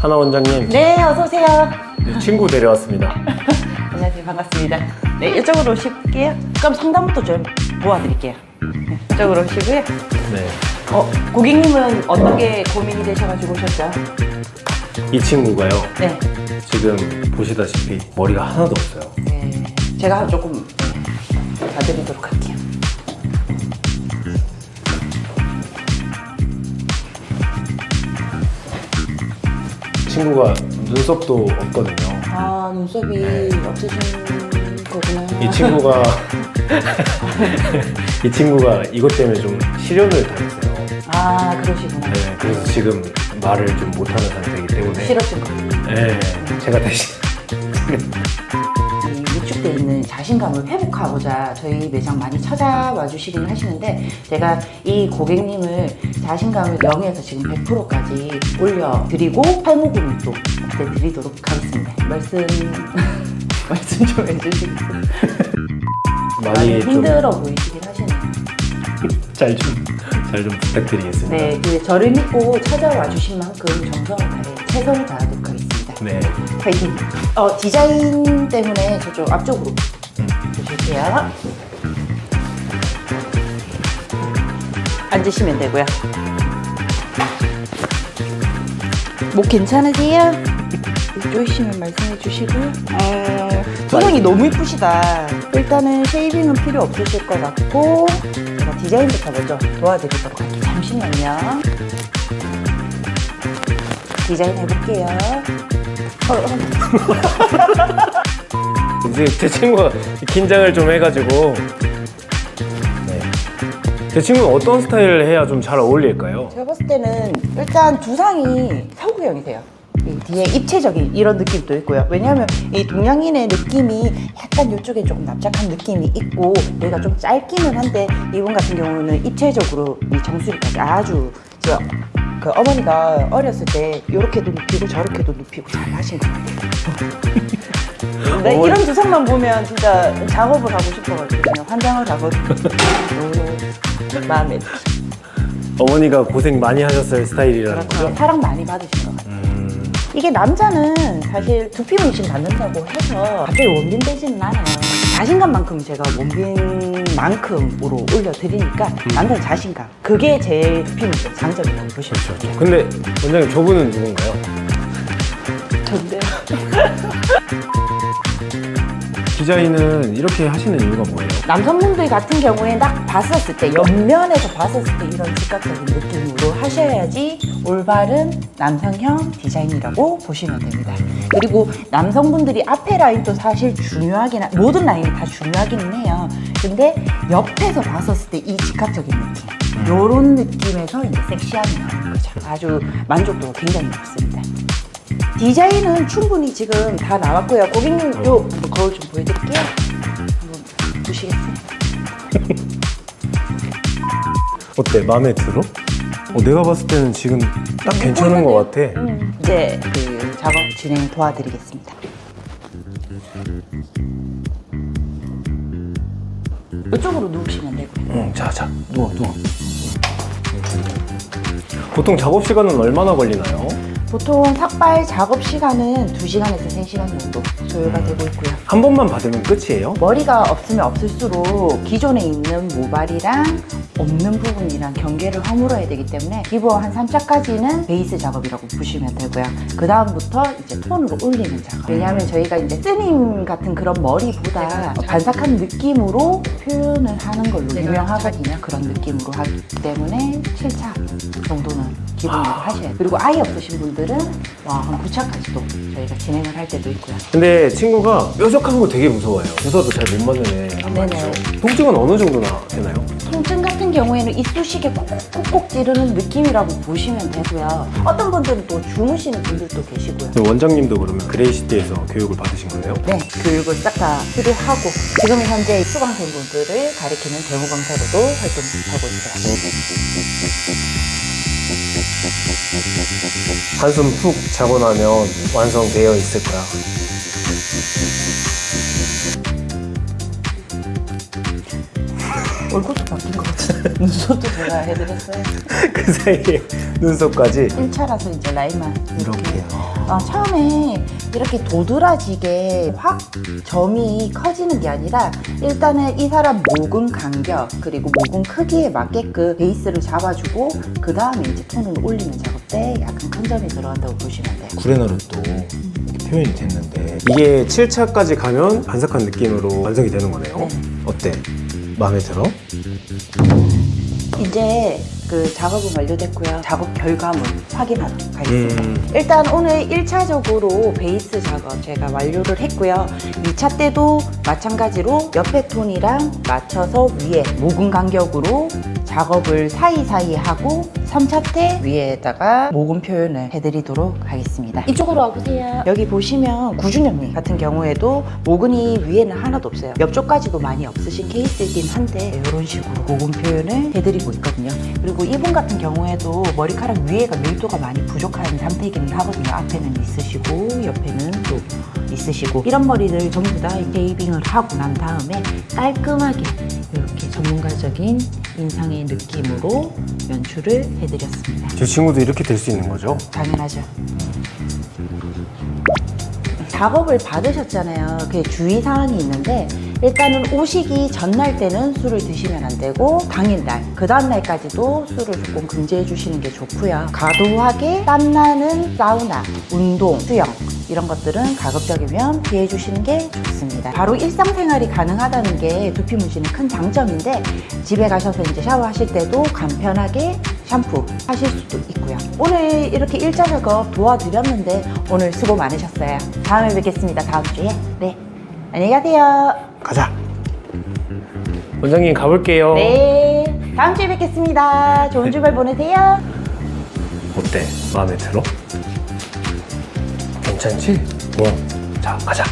하나 원장님 네, 어서 오세요. 네, 친구 데려왔습니다. 안녕하세요. 반갑습니다. 네, 이쪽으로 오실게요. 그럼 상담부터 좀 도와드릴게요. 네, 이쪽으로 오시고요. 네, 어, 고객님은 어떤 게 고민이 되셔가지고 오셨죠? 이 친구가요. 네. 지금 보시다시피 머리가 하나도 없어요. 네. 제가 조금 봐드리도록 할게요. 친구가 눈썹도 없거든요. 아, 눈썹이 없으신 거구나. 이 친구가 이 친구가 이것 때문에 좀 시련을 당했어요. 아, 그러시구나. 네, 그래서 지금 말을 좀 못하는 상태이기 때문에 거. 네, 제가 대신 이 위축돼 있는 자신감을 회복하고자 저희 매장 많이 찾아와 주시긴 하시는데 제가 이 고객님을 자신감을 0에서 지금 100%까지 올려드리고 팔목음을 또 드리도록 하겠습니다. 말씀 말씀 좀 해주시겠어요? 많이 많이 좀 힘들어 보이시긴 하시네요. 잘좀 잘 좀 부탁드리겠습니다. 네, 그 저를 믿고 찾아와 주신 만큼 정성을 다해 최선을 다하도록 하겠습니다. 네. 파이팅! 어, 디자인 때문에 저쪽 앞쪽으로 보실게요. 앉으시면 되고요. 목 괜찮으세요? 쪼이시면 말씀해 주시고요. 어, 표정이 너무 이쁘시다. 일단은 쉐이빙은 필요 없으실 것 같고 제가 디자인부터 먼저 도와드리도록 할게요. 잠시만요. 디자인 해볼게요. 어, 어. 이제 제 친구가 긴장을 좀 해가지고 네. 제 친구는 어떤 스타일을 해야 좀 잘 어울릴까요? 제가 봤을 때는 일단 두상이 서구형이세요. 이 뒤에 입체적인 이런 느낌도 있고요. 왜냐하면 이 동양인의 느낌이 약간 이쪽에 조금 납작한 느낌이 있고 여기가 좀 짧기는 한데 이분 같은 경우는 입체적으로 이 정수리까지 아주 저, 그 어머니가 어렸을 때 이렇게도 눕히고 저렇게도 눕히고 잘 하신 것 같아요. 네, 어머니. 이런 두상만 보면 진짜 작업을 하고 싶어가지고 그냥 환장을 하거든요. 너무 마음에 들어요. 어머니가 고생 많이 하셨을 스타일이라는 그렇죠. 거죠? 사랑 많이 받으신 것 같아요. 음, 이게 남자는 사실 두피 문신 받는다고 해서 갑자기 원빈 되지는 않아요. 자신감만큼 제가 원빈 만큼으로 올려드리니까 남자는 자신감. 그게 제 두피 문신 장점이라고 보시면 좋죠. 근데 원장님 저분은 누군가요? 좋은데요? 디자인은 이렇게 하시는 이유가 뭐예요? 남성분들 같은 경우에 딱 봤었을 때 옆면에서 봤었을 때 이런 즉각적인 느낌으로 하셔야지 올바른 남성형 디자인이라고 보시면 됩니다. 그리고 남성분들이 앞에 라인도 사실 중요하긴 하, 모든 라인이 다 중요하기는 해요. 근데 옆에서 봤었을 때이 즉각적인 느낌 요런 느낌에서 이제 섹시함이 나오는 거죠. 아주 만족도가 굉장히 높습니다. 디자인은 충분히 지금 다 나왔고요. 고객님 요 거울 좀 보여드릴게요. 한번 보시겠어요? 어때? 마음에 들어? 어, 내가 봤을 때는 지금 딱 괜찮은 것 같아. 음, 이제 그 작업 진행 도와드리겠습니다. 이쪽으로 누우시면 되고요. 응, 자, 자, 누워, 누워. 보통 작업 시간은 얼마나 걸리나요? 보통 삭발 작업 시간은 2시간에서 3시간 정도 소요가 되고 있고요. 한 번만 받으면 끝이에요? 머리가 없으면 없을수록 기존에 있는 모발이랑 없는 부분이랑 경계를 허물어야 되기 때문에 기본 한 3차까지는 베이스 작업이라고 보시면 되고요. 그 다음부터 이제 톤으로 올리는 작업. 왜냐하면 저희가 이제 스님 같은 그런 머리보다 반삭한 느낌으로 표현을 하는 걸로 유명하거든요. 그런 느낌으로 하기 때문에 7차 정도는 기본으로 하셔야 돼요. 그리고 아이 없으신 분들은 와, 한 9차까지도 저희가 진행을 할 때도 있고요. 근데 친구가 뾰족한 거 되게 무서워해요. 주사도 잘 못 맞는 애란 네네. 말이죠. 통증은 어느 정도나 되나요? 같은 경우에는 이쑤시개 콕콕콕콕 찌르는 느낌이라고 보시면 되고요. 어떤 분들은 또 주무시는 분들도 계시고요. 원장님도 그러면 그레이시티에서 교육을 받으신 거예요? 네, 교육을 싹 다 수료하고 지금 현재 수강생 분들을 가리키는 대무강사로도 활동하고 있어요. 한숨 푹 자고 나면 완성되어 있을 거야. 얼굴도 바뀐 것 같은데 눈썹도 제가 해드렸어요. 그 사이에 눈썹까지 1차라서 이제 라인만 이렇게요. 어, 처음에 이렇게 도드라지게 확 점이 커지는 게 아니라 일단은 이 사람 모근 간격 그리고 모근 크기에 맞게끔 베이스를 잡아주고 그 다음에 이제 톤을 올리는 작업 때 약간 큰 점이 들어간다고 보시면 돼요. 구레나루 또 이렇게 표현이 됐는데 이게 7차까지 가면 반삭한 느낌으로 완성이 되는 거네요. 네. 어때? 마음에 들어? 이제 그 작업은 완료됐고요. 작업 결과물 확인하러 가겠습니다. 음. 일단 오늘 1차적으로 베이스 작업 제가 완료를 했고요. 2차 때도 마찬가지로 옆에 톤이랑 맞춰서 위에 모근 간격으로 작업을 사이사이 하고 3차 때 위에다가 모근 표현을 해드리도록 하겠습니다. 이쪽으로 와보세요. 여기 보시면 구준영님 같은 경우에도 모근이 위에는 하나도 없어요. 옆쪽까지도 많이 없으신 케이스이긴 한데 이런 식으로 모근 표현을 해드리고 있거든요. 그리고 이분 같은 경우에도 머리카락 위에가 밀도가 많이 부족한 상태이기는 하거든요. 앞에는 있으시고 옆에는 또 있으시고 이런 머리를 전부 다 쉐이빙을 하고 난 다음에 깔끔하게 이렇게 전문가적인 인상의 느낌으로 연출을 해드렸습니다. 제 친구도 이렇게 될 수 있는 거죠? 당연하죠. 작업을 받으셨잖아요. 그 주의 사항이 있는데 일단은 오시기 전날 때는 술을 드시면 안 되고 당일날 그 다음날까지도 술을 조금 금지해 주시는 게 좋고요. 과도하게 땀나는 사우나, 운동, 수영 이런 것들은 가급적이면 피해 주시는 게 좋습니다. 바로 일상생활이 가능하다는 게 두피 문신의 큰 장점인데 집에 가셔서 이제 샤워하실 때도 간편하게 샴푸 하실 수도 있고요. 오늘 이렇게 일자 작업 도와드렸는데 오늘 수고 많으셨어요. 다음에 뵙겠습니다. 다음 주에. 네. 안녕히 가세요. 가자. 원장님 가볼게요. 네. 다음 주에 뵙겠습니다. 좋은 주말 보내세요. 어때? 마음에 들어? 괜찮지? 뭐? 자, 가자.